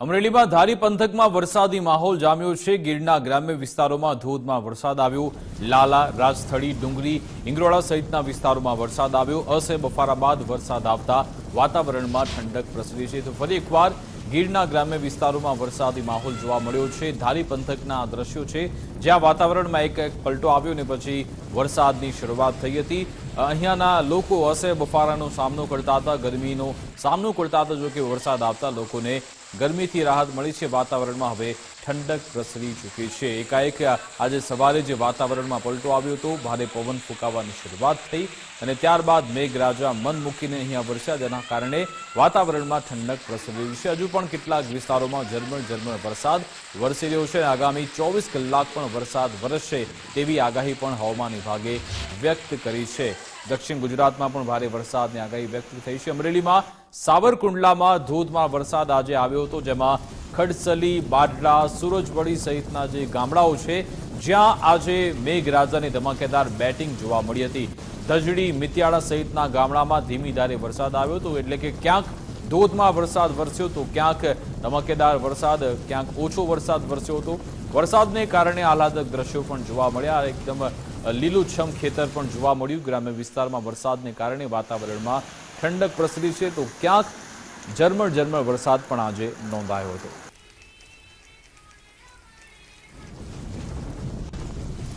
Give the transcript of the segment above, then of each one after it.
અમરેલીમાં ધારી પંથકમાં વરસાદી માહોલ જામ્યો છે. ગીરના ગ્રામ્ય વિસ્તારોમાં ધોધમાં વરસાદ આવ્યો. લાલા રાજસ્થળી ડુંગરી, ઇંગરોળા સહિતના વિસ્તારોમાં વરસાદ આવ્યો. અસે બફારા બાદ વરસાદ આવતા વાતાવરણમાં ઠંડક પ્રસરી છે. તો ફરી એકવાર ગીરના ગ્રામ્ય વિસ્તારોમાં વરસાદી માહોલ જોવા મળ્યો છે. ધારી પંથકના દ્રશ્યો છે. જ્યાં વાતાવરણમાં એક એક પલટો આવ્યો ને પછી વરસાદની શરૂઆત થઈ હતી. અહીંયાના લોકો અસહ્ય બફારાનો સામનો કરતા હતા. ગરમીનો સામનો કરતા હતા. જો કે વરસાદ આવતા લોકોને ગરમીથી રાહત મળી છે વાતાવરણમાં. હવે ઠંડક પ્રસરી ચૂકી છે. એકાએક આજે સવારે જે વાતાવરણમાં પલટો આવ્યો હતો, ભારે પવન ફૂંકાવાની શરૂઆત થઈ અને ત્યારબાદ મેઘરાજા મન મૂકીને અહીંયા વરસ્યા. જેના કારણે વાતાવરણમાં ઠંડક પ્રસરી છે. હજુ પણ કેટલાક વિસ્તારોમાં ઝરમર ઝરમર વરસાદ વરસી રહ્યો છે અને આગામી ચોવીસ કલાક પણ વરસાદ વરસશે તેવી આગાહી પણ હવામાન વિભાગે વ્યક્ત કરી છે. દક્ષિણ ગુજરાતમાં પણ ભારે વરસાદની આગાહી વ્યક્ત થઈ છે. અમરેલીમાં સાવરકુંડલામાં ધોધમાર વરસાદ આજે આવ્યો હતો, જેમાં ખડસલી, બાડલા સુરજવડી સહિતના જે ગામડાઓ છે, જ્યાં આજે મેઘરાજાની ધમાકેદાર બેટિંગ જોવા મળી હતી. ધજડી, મિતિયાળા સહિતના ગામડામાં ધીમી ધારે વરસાદ આવ્યો હતો, એટલે કે ક્યાંક ધોધમાં વરસાદ વરસ્યો તો ક્યાંક ધમાકેદાર વરસાદ, ક્યાંક ઓછો વરસાદ વરસ્યો હતો. વરસાદને કારણે આહલાદક દ્રશ્યો પણ જોવા મળ્યા. એકદમ લીલુંછમ ખેતર પણ જોવા મળ્યું. ગ્રામ્ય વિસ્તારમાં વરસાદને કારણે વાતાવરણમાં ઠંડક પ્રસરી છે તો ક્યાંક ઝરમર ઝરમર વરસાદ પણ આજે નોંધાયો હતો.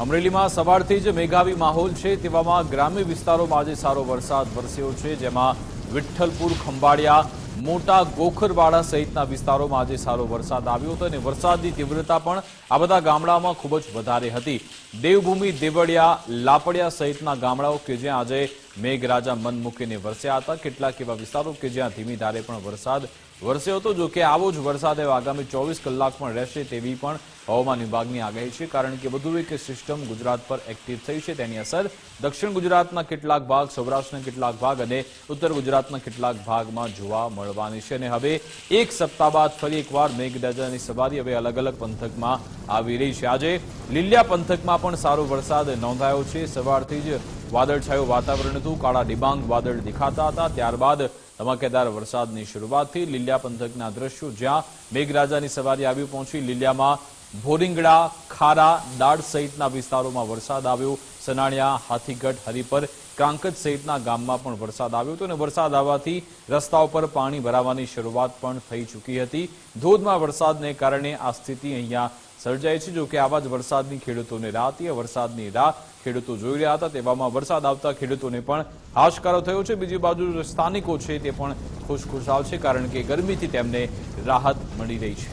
અમરેલીમાં સવારથી જ મેઘાવી માહોલ છે. તેવામાં ગ્રામ્ય વિસ્તારોમાં આજે સારો વરસાદ વરસ્યો છે, જેમાં વિઠ્ઠલપુર, ખંભાળિયા મોટા ગોખરવાડા સહિતના વિસ્તારોમાં આજે સારો વરસાદ આવ્યો હતો અને વરસાદની તીવ્રતા પણ આ બધા ગામડાઓમાં ખૂબ જ વધારે હતી. દેવભૂમિ, દેવળિયા, લાપડિયા સહિતના ગામડાઓ કે જ્યાં આજે મેઘરાજા મન મૂકીને વરસ્યા હતા. કેટલાક એવા વિસ્તારો કે જ્યાં ધીમી ધારે પણ વરસાદ વરસ્યો હતો. જો કે આવો જ વરસાદ આગામી ચોવીસ કલાક પણ રહેશે તેવી પણ હવામાન વિભાગની આગાહી છે. કારણ કે વધુ એક સિસ્ટમ ગુજરાત પર એક્ટિવ થઈ છે. તેની અસર દક્ષિણ ગુજરાતના કેટલાક ભાગ, સૌરાષ્ટ્રના કેટલાક ભાગ અને ઉત્તર ગુજરાતના કેટલાક ભાગમાં જોવા મળવાની છે. અને હવે એક સપ્તાહ બાદ ફરી એકવાર મેઘરાજાની સવારી હવે અલગ અલગ પંથકમાં આવી રહી છે. આજે લીલિયા પંથકમાં પણ સારો વરસાદ નોંધાયો છે. સવારથી જ વાદળછાયું વાતાવરણ હતું. કાળા ડિબાંગ વાદળ દેખાતા હતા. ત્યારબાદ ધમાકેદાર વરસાદની શરૂઆતથી લીલિયા પંથકના દ્રશ્યો જ્યાં મેઘરાજાની સવારી આવી પહોંચી. લીલિયામાં ભોરિંગડા, ખારા, દાડ સહિતના વિસ્તારોમાં વરસાદ આવ્યો. સનાણિયા, હાથીગઢ, હરિપર કાંકજ સહિતના ગામમાં પણ વરસાદ આવ્યો હતો અને વરસાદ આવવાથી રસ્તાઓ પર પાણી ભરાવાની શરૂઆત પણ થઈ ચૂકી હતી. ધોધમાં વરસાદને કારણે આ સ્થિતિ અહીંયા સર્જાય છે. જોકે આવા જ વરસાદની ખેડૂતોને રાહ વરસાદની રાહ ખેડૂતો જોઈ રહ્યા હતા. તેવામાં વરસાદ આવતા ખેડૂતોને પણ હાશકારો થયો છે. બીજી બાજુ સ્થાનિકો છે તે પણ ખુશખુશાલ છે કારણ કે ગરમીથી તેમને રાહત મળી રહી છે.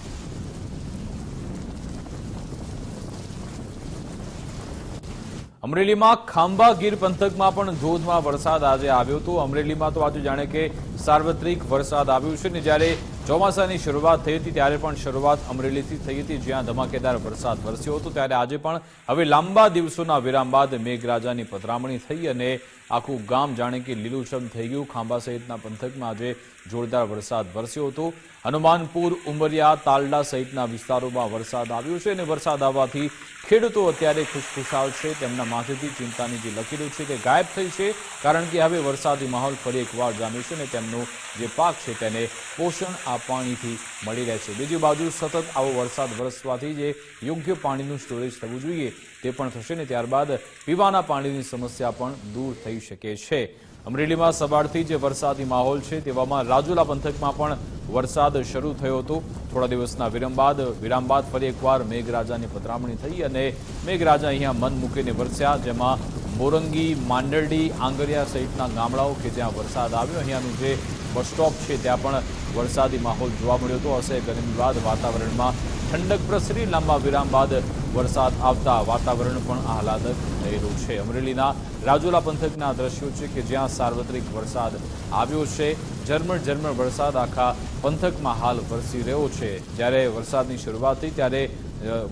અમરેલીમાં ખાંભા ગીર પંથકમાં પણ ધોધમાં વરસાદ આજે આવ્યો હતો. અમરેલીમાં તો આજે જાણે કે સાર્વત્રિક વરસાદ આવ્યો છે ને જ્યારે ચોમાસાની શરૂઆત થઈ હતી, ત્યારે પણ શરૂઆત અમરેલીથી થઈ હતી. જ્યાં ધમાકેદાર વરસાદ વરસ્યો હતો, ત્યારે આજે પણ હવે લાંબા દિવસોના વિરામ બાદ મેઘરાજાની પધરામણી થઈ અને આખું ગામ જાણે કે લીલુંછમ થઈ ગયું. ખાંભા સહિતના પંથકમાં આજે જોરદાર વરસાદ વરસ્યો હતો. હનુમાનપુર, ઉમરિયા, તાલડા સહિતના વિસ્તારોમાં વરસાદ આવ્યો છે અને વરસાદ આવવાથી ખેડૂતો અત્યારે ખુશખુશાલ છે. તેમના માથેથી ચિંતાની જે લકીરો છે તે ગાયબ થઈ છે, કારણ કે હવે વરસાદી માહોલ ફરી એકવાર જામ્યો છે અને તેમનો જે પાક છે તેને પોષણ આ પાણીથી મળી રહે છે. બીજી બાજુ સતત આવો વરસાદ વરસવાથી જે યોગ્ય પાણીનું સ્ટોરેજ થવું જોઈએ. તે પણ થશે ને ત્યારબાદ પીવાના પાણીની સમસ્યા પણ દૂર થઈ શકે છે. અમરેલીમાં સવારથી જે વરસાદી માહોલ છે તેવામાં રાજુલા પંથકમાં પણ વરસાદ શરૂ થયો હતો. થોડા દિવસના વિરામ બાદ વિરામ બાદ ફરી એકવાર મેઘરાજાની પધરામણી થઈ અને મેઘરાજા અહીંયા મન મૂકીને વરસ્યા. જેમાં મોરંગી, માંડરડી, આંગરિયા સહિતના ગામડાઓ કે જ્યાં વરસાદ આવ્યો, અહીંયાનું જે બસ સ્ટોપ છે ત્યાં પણ વરસાદી માહોલ જોવા મળ્યો હતો. અસહ્ય ગરમી બાદ વાતાવરણમાં ઠંડક પ્રસરી. લાંબા વિરામ બાદ વરસાદ આવતા વાતાવરણ પણ આહલાદક રહ્યું છે. અમરેલીના રાજુલા પંથકના દ્રશ્યો છે કે જ્યાં સાર્વત્રિક વરસાદ આવ્યો છે. ઝરમર ઝરમર વરસાદ આખા પંથકમાં હાલ વરસી રહ્યો છે. જ્યારે વરસાદની શરૂઆત થઈ ત્યારે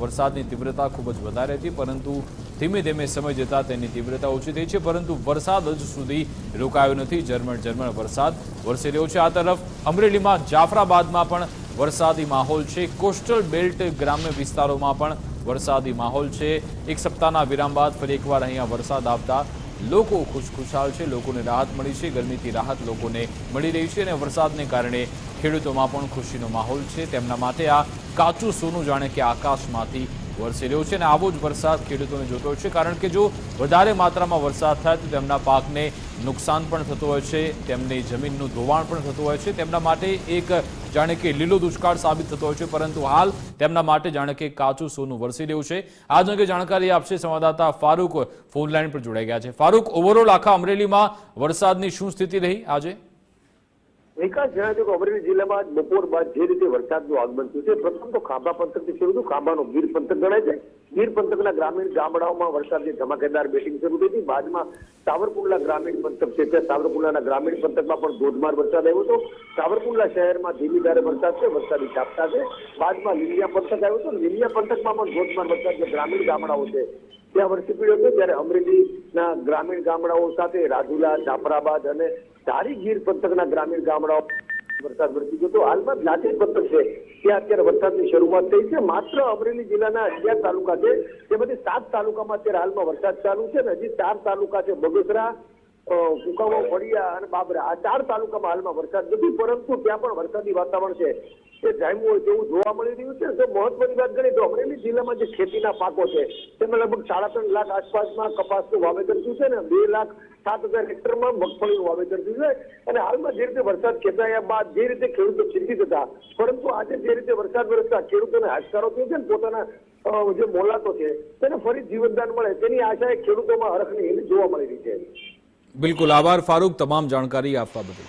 વરસાદની તીવ્રતા ખૂબ જ વધારે હતી, પરંતુ ધીમે ધીમે સમય જતાં તેની તીવ્રતા ઓછી થઈ છે, પરંતુ વરસાદ હજુ સુધી રોકાયો નથી. ઝરમર ઝરમર વરસાદ વરસી રહ્યો છે. આ તરફ અમરેલીમાં, જાફરાબાદમાં પણ વરસાદી માહોલ છે. કોસ્ટલ બેલ્ટ ગ્રામ્ય વિસ્તારોમાં પણ વરસાદી માહોલ છે. એક સપ્તાહના વિરામ બાદ ફરી એકવાર અહીંયા વરસાદ આવતા લોકો ખુશખુશાલ છે. લોકોને રાહત મળી છે. ગરમીથી રાહત લોકોને મળી રહી છે અને વરસાદને કારણે ખેડૂતોમાં પણ ખુશીનો માહોલ છે. તેમના માટે આ કાચું સોનું જાણે કે આકાશમાંથી વરસી રહ્યો છે અને આવો જ વરસાદ ખેડૂતોને જોતો હોય છે. કારણ કે જો વધારે માત્રામાં વરસાદ થાય તો તેમના પાકને નુકસાન પણ થતું હોય છે. તેમની જમીનનું ધોવાણ પણ થતું હોય છે. તેમના માટે એક જાણે કે લીલો દુષ્કાળ સાબિત થતો હોય છે. પરંતુ હાલ તેમના માટે જાણે કે કાચું સોનું વરસી રહ્યું છે. આ જંગે જાણકારી આપશે સંવાદદાતા ફારૂક. ફોન લાઈન પર જોડાઈ ગયા છે. ફારૂક ઓવરઓલ આખા અમરેલીમાં વરસાદની શું સ્થિતિ રહી આજે? વિકાસ જણાવ્યું કે અમરેલી જિલ્લામાં બપોર બાદ જે રીતે વરસાદનું આગમન થયું છે પ્રથમ તો ખાંભા પંથકથી શરૂ થયું. ખાંભાનો ગીર પંથક ગણાય છે. ગીર પંથકના ગ્રામીણ ગામડાઓમાં વરસાદની ધમાકેદાર બેટિંગ શરૂ થઈ હતી. બાદમાં સાવરકુંડલા ગ્રામીણ પંથક છે. ત્યાં સાવરકુંડલાના ગ્રામીણ પંથકમાં પણ ધોધમાર વરસાદ આવ્યો હતો. સાવરકુંડલા શહેરમાં ધીમી ધારે વરસાદ છે, વરસાદી ઝાપટા છે બાદમાં લીલિયા પંથક આવ્યો હતો. લીલિયા પંથકમાં પણ ધોધમાર વરસાદ જે ગ્રામીણ ગામડાઓ છે. ત્યાં વરસી પડ્યો હતો. ત્યારે અમરેલીના ગ્રામીણ ગામડાઓ સાથે રાજુલા, જાફરાબાદ અને ધારી ગીર પંથકના ગ્રામીણ ગામડાઓ વરસાદ વરસી ગયો તો હાલમાં લાઠી પંથક છે. ત્યાં અત્યારે વરસાદની શરૂઆત થઈ છે. માત્ર અમરેલી જિલ્લાના અગિયાર તાલુકા છે. તેમાંથી સાત તાલુકામાં અત્યારે હાલમાં વરસાદ ચાલુ છે ને હજી ચાર તાલુકા છે. બગસરા કુકાવા ફળિયા અને બાબરા. આ ચાર તાલુકામાં હાલમાં વરસાદ નથી, પરંતુ ત્યાં પણ વરસાદી વાતાવરણ છે. એ જામ્યું હોય તેવું જોવા મળી રહ્યું છે. જો મહત્વની વાત કરીએ તો અમરેલી જિલ્લામાં જે ખેતીના પાકો છે, તેમાં લગભગ સાડા ત્રણ લાખ આસપાસમાં કપાસનું વાવેતર થયું છે ને બે લાખ સાત હજાર હેક્ટરમાં મગફળીનું વાવેતર થયું છે. અને હાલમાં જે રીતે વરસાદ ખેંચાયા બાદ જે રીતે ખેડૂતો ચિંતિત હતા, પરંતુ આજે જે રીતે વરસાદ વરસતા ખેડૂતોને હાશકારો થયો છે ને પોતાના જે મોલાતો છે, તેને ફરી જીવનદાન મળે. તેની આશાએ ખેડૂતોમાં હરખની હિલ જોવા મળી રહી છે. બિલકુલ. આભાર, ફારૂક. તમામ જાણકારી આપવા બદલ.